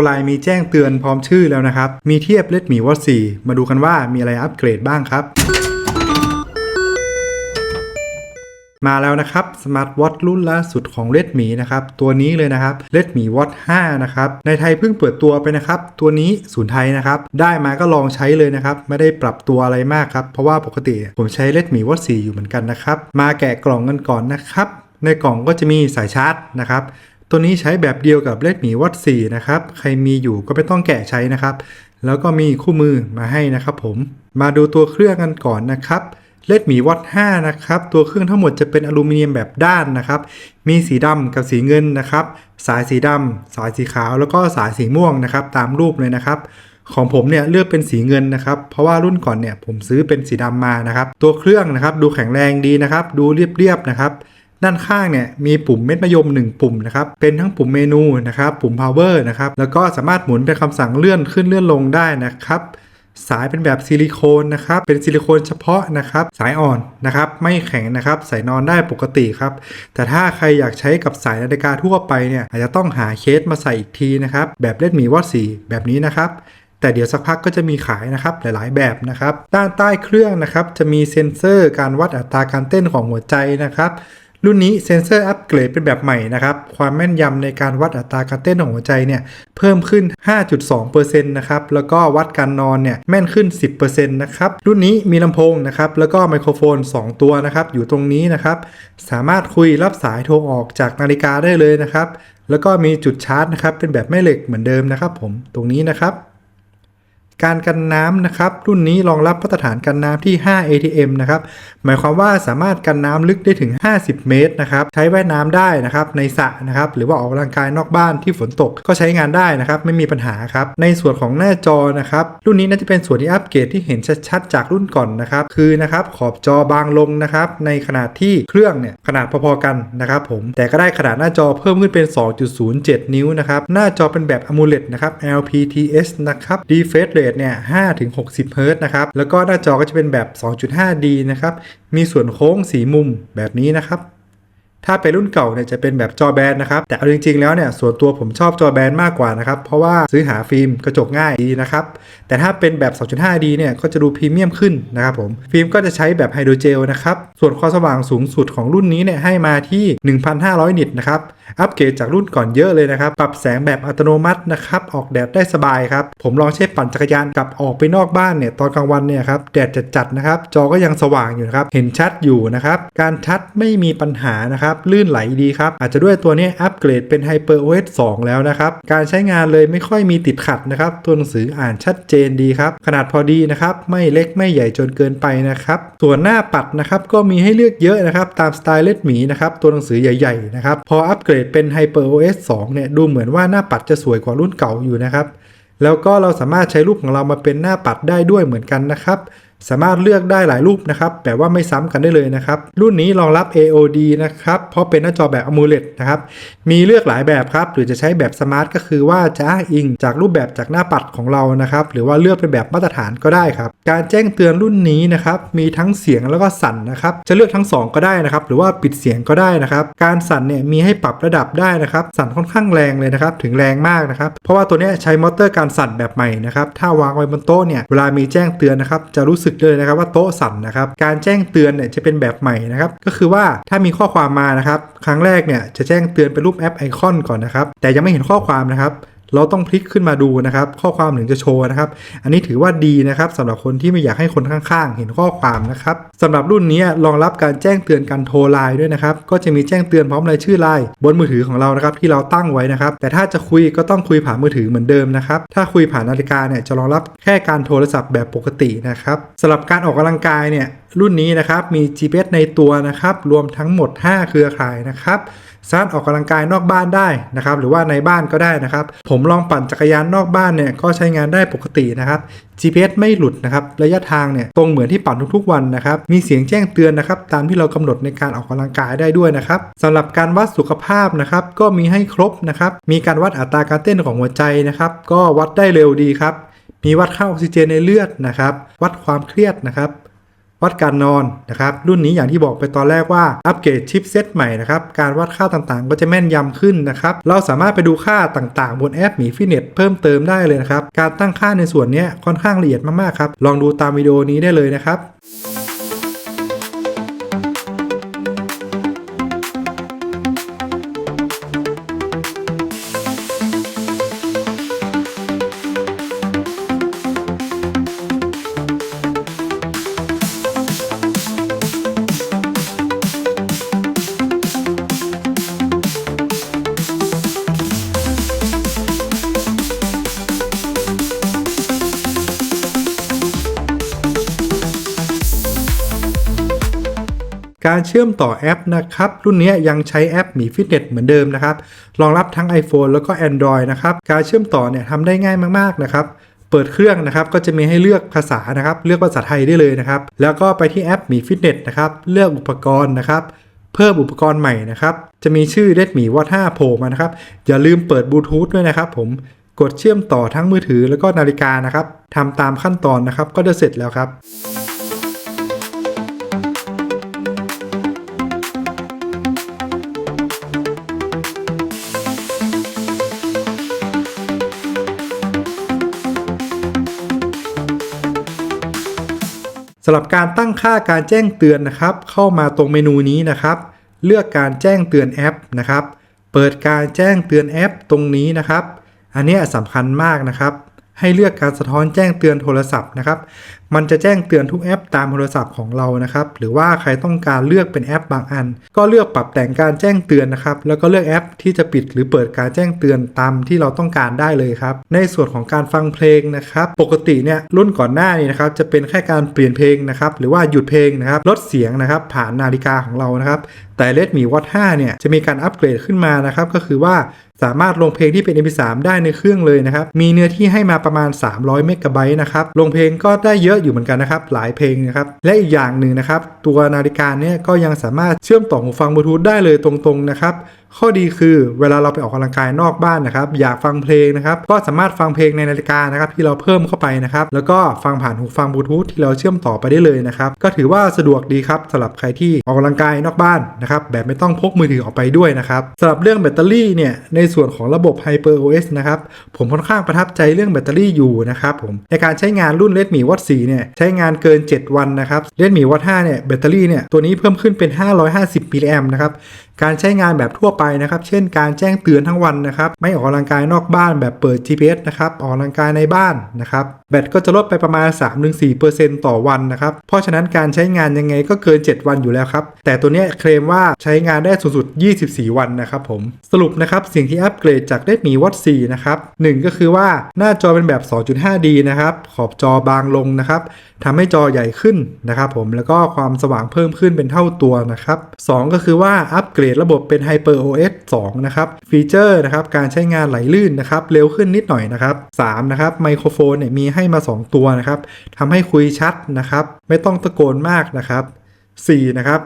รไลน์มีแจ้งเตือนพร้อมชื่อแล้วนะครับ มีเทียบ Redmi Watch 4มาดูกันว่ามีอะไรอัปเกรดบ้างครับมาแล้วนะครับสมาร์ทวอทรุ่นล่าสุดของ Redmi นะครับ ตัวนี้เลยนะครับ Redmi Watch 5 นะครับ ในไทยเพิ่งเปิดตัวไปนะครับ ตัวนี้ศูนย์ไทยนะครับ ได้มาก็ลองใช้เลยนะครับ ไม่ได้ปรับตัวอะไรมากครับ เพราะว่าปกติผมใช้ Redmi Watch 4 อยู่เหมือนกันนะครับ มาแกะกล่องกันก่อนนะครับ ในกล่องก็จะมีสายชาร์จนะครับ ตัวนี้ใช้แบบเดียวกับ Redmi Watch 4นะครับ ใครมีอยู่ก็ไม่ต้องแกะใช้นะครับ แล้วก็มีคู่มือมาให้นะครับผม มาดูตัวเครื่องกันก่อนนะครับ Redmi Watch 5นะครับ ตัวเครื่องทั้งหมดจะเป็นอลูมิเนียมแบบด้านนะครับ มีสีดำกับสีเงินนะครับ สายสีดำสายสีขาว แล้วก็สายสีม่วงนะครับ ตามรูปเลยนะครับ ของผมเนี่ยเลือกเป็นสีเงินนะครับ เพราะว่ารุ่นก่อนเนี่ยผมซื้อเป็นสีดำมานะครับ ตัวเครื่องนะครับดูแข็งแรงดีนะครับ ดูเรียบๆนะครับ ด้านข้างเนี่ยมีปุ่มเม็ดมะยม 1 ปุ่มนะครับเป็นทั้งปุ่มเมนูนะครับปุ่ม power นะครับแล้วก็สามารถหมุนเป็นคำสั่งเลื่อนขึ้นเลื่อนลงได้นะครับสายเป็นแบบซิลิโคนนะครับ เป็นซิลิโคนเฉพาะนะครับ สายอ่อนนะครับ ไม่แข็งนะครับ ใส่นอนได้ปกติครับ แต่ถ้าใครอยากใช้กับสายนาฬิกาทั่วไปเนี่ยอาจจะต้องหาเคสมาใส่อีกทีนะครับ แบบเล่นหมีวอดสีแบบนี้นะครับ แต่เดี๋ยวสักพักก็จะมีขายนะครับหลายๆแบบนะครับ ด้านใต้เครื่องนะครับจะมีเซ็นเซอร์การวัดอัตราการเต้นของหัวใจนะครับ รุ่นนี้เซ็นเซอร์อัปเกรดเป็นแบบใหม่นะครับ ความแม่นยำในการวัดอัตราการเต้นของหัวใจเนี่ยเพิ่มขึ้น 5.2%นะครับ แล้วก็วัดการนอนเนี่ยแม่นขึ้น 10%นะครับ รุ่นนี้มีลำโพงนะครับ แล้วก็ไมโครโฟน 2 ตัวนะครับ อยู่ตรงนี้นะครับ สามารถคุยรับสายโทรออกจากนาฬิกาได้เลยนะครับ แล้วก็มีจุดชาร์จนะครับ เป็นแบบแม่เหล็กเหมือนเดิมนะครับผม ตรงนี้นะครับ การกันน้ำนะครับ รุ่นนี้รองรับมาตรฐานกันน้ำที่ 5 ATM นะครับ หมายความว่าสามารถกันน้ำลึกได้ถึง 50 เมตรนะครับ ใช้ว่ายน้ำได้นะครับในสระนะครับ หรือว่าออกกำลังกายนอกบ้านที่ฝนตกก็ใช้งานได้นะครับ ไม่มีปัญหาครับ ในส่วนของหน้าจอนะครับ รุ่นนี้น่าจะเป็นส่วนที่อัปเกรดที่เห็นชัดๆ จากรุ่นก่อนนะครับ คือนะครับขอบจอบางลงนะครับ ในขนาดที่เครื่องเนี่ยขนาดพอๆกันนะครับผม แต่ก็ได้ขนาดหน้าจอเพิ่มขึ้นเป็น 2.07 นิ้วนะครับ หน้าจอเป็นแบบ AMOLED นะครับ LPTS นะครับ refresh rate เนี่ย5-60เฮิร์ตนะครับ แล้วก็หน้าจอก็จะเป็นแบบ 2.5D นะครับ มีส่วนโค้งสีมุมแบบนี้นะครับ ถ้าเป็นรุ่นเก่าเนี่ยจะเป็นแบบจอแบนนะครับ แต่เอาจริงๆแล้วเนี่ยส่วนตัวผมชอบจอแบนมากกว่านะครับ เพราะว่าซื้อหาฟิล์มกระจกง่ายดีนะครับ แต่ถ้าเป็นแบบ 2.5D เนี่ยก็จะดูพรีเมียมขึ้นนะครับผม ฟิล์มก็จะใช้แบบไฮโดรเจลนะครับ ส่วนความสว่างสูงสุดของรุ่นนี้เนี่ยให้มาที่ 1,500 นิตนะครับ อัปเกรดจากรุ่นก่อนเยอะเลยนะครับ ปรับแสงแบบอัตโนมัตินะครับ ออกแดดได้สบายครับ ผมลองใช้ปั่นจักรยานกับออกไปนอกบ้านเนี่ยตอนกลางวันเนี่ยครับ แดดจัดๆนะครับ จอก็ยังสว่างอยู่นะครับ เห็นชัดอยู่นะครับ การชัดไม่มีปัญหานะครับลื่นไหลดีครับ อาจจะด้วยตัวนี้อัปเกรดเป็น Hyper OS 2 แล้วนะครับ การใช้งานเลยไม่ค่อยมีติดขัดนะครับ ตัวหนังสืออ่านชัดเจนดีครับ ขนาดพอดีนะครับ ไม่เล็กไม่ใหญ่จนเกินไปนะครับ ส่วนหน้าปัดนะครับก็มีให้เลือกเยอะนะครับ ตามสไตล์เลดหมีนะครับ ตัวหนังสือใหญ่ๆนะครับ พออัปเกรดเป็น Hyper OS 2 เนี่ย ดูเหมือนว่าหน้าปัดจะสวยกว่ารุ่นเก่าอยู่นะครับ แล้วก็เราสามารถใช้รูปของเรามาเป็นหน้าปัดได้ด้วยเหมือนกันนะครับ สามารถเลือกได้หลายรูปนะครับแบบว่าไม่ซ้ำกันได้เลยนะครับ รุ่นนี้รองรับ AOD นะครับ เพราะเป็นหน้าจอแบบ AMOLED นะครับ มีเลือกหลายแบบครับ หรือจะใช้แบบสมาร์ทก็คือว่าจะอ้างอิงจากรูปแบบจากหน้าปัดของเรานะครับ หรือว่าเลือกเป็นแบบมาตรฐานก็ได้ครับ การแจ้งเตือนรุ่นนี้นะครับ มีทั้งเสียงแล้วก็สั่นนะครับ จะเลือกทั้งสองก็ได้นะครับ หรือว่าปิดเสียงก็ได้นะครับ การสั่นเนี่ยมีให้ปรับระดับได้นะครับ สั่นค่อนข้างแรงเลยนะครับ ถึงแรงมากนะครับ เพราะว่าตัวนี้ใช้มอเตอร์การสั่นแบบใหม่นะครับ ถ้าวางไว้บนโต๊ะเนี่ย เวลามีแจ้งเตือนนะครับ จะรู้สึกเลยนะครับว่าโต๊ะสั่นนะครับ การแจ้งเตือนเนี่ยจะเป็นแบบใหม่นะครับ ก็คือว่าถ้ามีข้อความมานะครับ ครั้งแรกเนี่ยจะแจ้งเตือนเป็นรูปแอปไอคอนก่อนนะครับ แต่ยังไม่เห็นข้อความนะครับ เราต้องพลิกขึ้นมาดูนะครับ ข้อความถึงจะโชว์นะครับ อันนี้ถือว่าดีนะครับสำหรับคนที่ไม่อยากให้คนข้างๆ เห็นข้อความนะครับสำหรับรุ่นนี้รองรับการแจ้งเตือนการโทรไลน์ด้วยนะครับ ก็จะมีแจ้งเตือนพร้อมรายชื่อไลน์บนมือถือของเรานะครับที่เราตั้งไว้นะครับ แต่ถ้าจะคุยก็ต้องคุยผ่านมือถือเหมือนเดิมนะครับ ถ้าคุยผ่านนาฬิกาเนี่ยจะรองรับแค่การโทรศัพท์แบบปกตินะครับสำหรับการออกกำลังกายเนี่ยรุ่นนี้นะครับมี GPS ในตัวนะครับรวมทั้งหมด 5 เครือข่ายนะครับ สามารถออกกำลังกายนอกบ้านได้นะครับหรือว่าในบ้านก็ได้นะครับ ผมลองปั่นจักรยานนอกบ้านเนี่ยก็ใช้งานได้ปกตินะครับ GPS ไม่หลุดนะครับระยะทางเนี่ยตรงเหมือนที่ปั่นทุกๆวันนะครับมีเสียงแจ้งเตือนนะครับตามที่เรากำหนดในการออกกำลังกายได้ด้วยนะครับสำหรับการวัดสุขภาพนะครับก็มีให้ครบนะครับมีการวัดอัตราการเต้นของหัวใจนะครับก็วัดได้เร็วดีครับมีวัดค่าออกซิเจนในเลือดนะครับวัดความเครียดนะครับ วัดการนอนนะครับรุ่นนี้อย่างที่บอกไปตอนแรกว่าอัปเกรดชิปเซตใหม่นะครับการวัดค่าต่างๆ ก็จะแม่นยำขึ้นนะครับเราสามารถไปดูค่าต่างๆ บนแอปหมีฟิตเนสเพิ่มเติมได้เลยนะครับการตั้งค่าในส่วนนี้ค่อนข้างละเอียดมากๆครับลองดูตามวิดีโอนี้ได้เลยนะครับ การเชื่อมต่อแอปนะครับ รุ่นนี้ยังใช้แอปหมีฟิตเนสเหมือนเดิมนะครับ รองรับทั้ง iPhone แล้วก็ Android นะครับ การเชื่อมต่อเนี่ยทำได้ง่ายมากๆนะครับ เปิดเครื่องนะครับก็จะมีให้เลือกภาษานะครับ เลือกภาษาไทยได้เลยนะครับ แล้วก็ไปที่แอปหมีฟิตเนสนะครับ เลือกอุปกรณ์นะครับ เพิ่มอุปกรณ์ใหม่นะครับ จะมีชื่อ Redmi Watch 5 Pro มานะครับ อย่าลืมเปิดบลูทูธด้วยนะครับ ผมกดเชื่อมต่อทั้งมือถือแล้วก็นาฬิกานะครับทำตามขั้นตอนนะครับ ก็จะเสร็จแล้วครับ สำหรับการตั้งค่าการแจ้งเตือนนะครับ เข้ามาตรงเมนูนี้นะครับ เลือกการแจ้งเตือนแอปนะครับ เปิดการแจ้งเตือนแอปตรงนี้นะครับ อันนี้สำคัญมากนะครับ ให้เลือกการสะท้อนแจ้งเตือนโทรศัพท์นะครับ มันจะแจ้งเตือนทุกแอปตามโทรศัพท์ของเรานะครับ หรือว่าใครต้องการเลือกเป็นแอปบางอัน ก็เลือกปรับแต่งการแจ้งเตือนนะครับ แล้วก็เลือกแอปที่จะปิดหรือเปิดการแจ้งเตือนตามที่เราต้องการได้เลยครับ ในส่วนของการฟังเพลงนะครับ ปกติเนี่ยรุ่นก่อนหน้านี้นะครับจะเป็นแค่การเปลี่ยนเพลงนะครับ หรือว่าหยุดเพลงนะครับ ลดเสียงนะครับ ผ่านนาฬิกาของเรานะครับ แต่ Redmi Watch 5 เนี่ยจะมีการอัปเกรดขึ้นมานะครับ ก็คือว่าสามารถลงเพลงที่เป็น MP3 ได้ในเครื่องเลยนะครับ มีเนื้อที่ให้มาประมาณ 300 เมกะไบต์นะครับ ลงเพลงก็ได้เยอะอยู่เหมือนกันนะครับหลายเพลงนะครับและอีกอย่างหนึ่งนะครับตัวนาฬิกาเนี่ยก็ยังสามารถเชื่อมต่อหูฟังบลูทูธได้เลยตรงๆนะครับ ข้อดีคือเวลาเราไปออกกำลังกายนอกบ้านนะครับ อยากฟังเพลงนะครับ ก็สามารถฟังเพลงในนาฬิกานะครับ ที่เราเพิ่มเข้าไปนะครับ แล้วก็ฟังผ่านหูฟังบลูทูธที่เราเชื่อมต่อไปได้เลยนะครับ ก็ถือว่าสะดวกดีครับสำหรับใครที่ออกกำลังกายนอกบ้านนะครับ แบบไม่ต้องพกมือถือออกไปด้วยนะครับสำหรับเรื่องแบตเตอรี่เนี่ย ในส่วนของระบบ Hyper OS นะครับ ผมค่อนข้างประทับใจเรื่องแบตเตอรี่อยู่นะครับผม ในการใช้งานรุ่น Redmi Watch 4เนี่ยใช้งานเกิน 7 วันนะครับ Redmi Watch 5เนี่ยแบตเตอรี่เนี่ยตัวนี้เพิ่มขึ้นเป็น 550มิลลิแอมนะครับ การใช้งานแบบทั่วไปนะครับ เช่นการแจ้งเตือนทั้งวันนะครับ ไม่ออกกำลังกายนอกบ้านแบบเปิด GPS นะครับ ออกกำลังกายในบ้านนะครับ แบตก็จะลดไปประมาณ 3-4%ต่อวันนะครับ เพราะฉะนั้นการใช้งานยังไงก็เกิน 7 วันอยู่แล้วครับ แต่ตัวนี้เคลมว่าใช้งานได้สูงสุด 24 วันนะครับผม สรุปนะครับสิ่งที่อัปเกรดจาก Redmi Watch 4นะครับ 1 ก็คือว่าหน้าจอเป็นแบบ 2.5D นะครับ ขอบจอบางลงนะครับทำให้จอใหญ่ขึ้นนะครับผม แล้วก็ความสว่างเพิ่มขึ้นเป็นเท่าตัวนะครับ 2 ก็คือว่าอัปเกรดระบบเป็น Hyper OS 2 นะครับ ฟีเจอร์นะครับการใช้งานไหลลื่นนะครับ เร็วขึ้นนิดหน่อยนะครับ3นะครับไมโครโฟนเนี่ยมีให้มา 2 ตัวนะครับทำให้คุยชัดนะครับ ไม่ต้องตะโกนมากนะครับ4นะครับ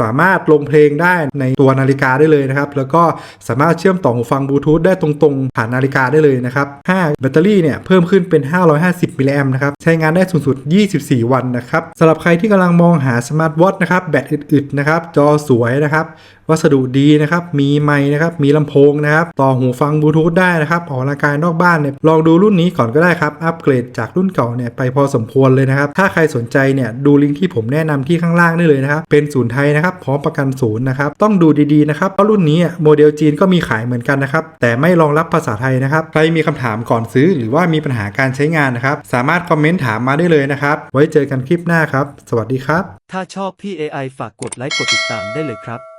สามารถลงเพลงได้ในตัวนาฬิกาได้เลยนะครับ แล้วก็สามารถเชื่อมต่อหูฟังบลูทูธได้ตรงๆ ผ่านนาฬิกาได้เลยนะครับ 5 แบตเตอรี่เนี่ยเพิ่มขึ้นเป็น 550มิลลิแอมนะครับ ใช้งานได้สูงสุด 24 วันนะครับสำหรับใครที่กำลังมองหาสมาร์ทวอทนะครับ แบตอึดๆนะครับ จอสวยนะครับ วัสดุดีนะครับ มีไมค์นะครับ มีลำโพงนะครับ ต่อหูฟังบลูทูธได้นะครับ ออกกำลังกายนอกบ้านเนี่ย ลองดูรุ่นนี้ก่อนก็ได้ครับ อัปเกรดจากรุ่นเก่าเนี่ยไปพอสมควรเลยนะครับ ถ้าใครสนใจเนี่ยดูลิงก์ที่ผมแนะนำที่ข้างล่างได้เลยนะครับ เป็นศูนย์ไทยนะครับพร้อมประกันศูนย์นะครับต้องดูดีๆนะครับเพราะรุ่นนี้อะโมเดลจีนก็มีขายเหมือนกันนะครับแต่ไม่รองรับภาษาไทยนะครับใครมีคำถามก่อนซื้อหรือว่ามีปัญหาการใช้งานนะครับสามารถคอมเมนต์ถามมาได้เลยนะครับไว้เจอกันคลิปหน้าครับ สวัสดีครับ ถ้าชอบพี่ AI ฝากกดไลค์กดติดตามได้เลยครับ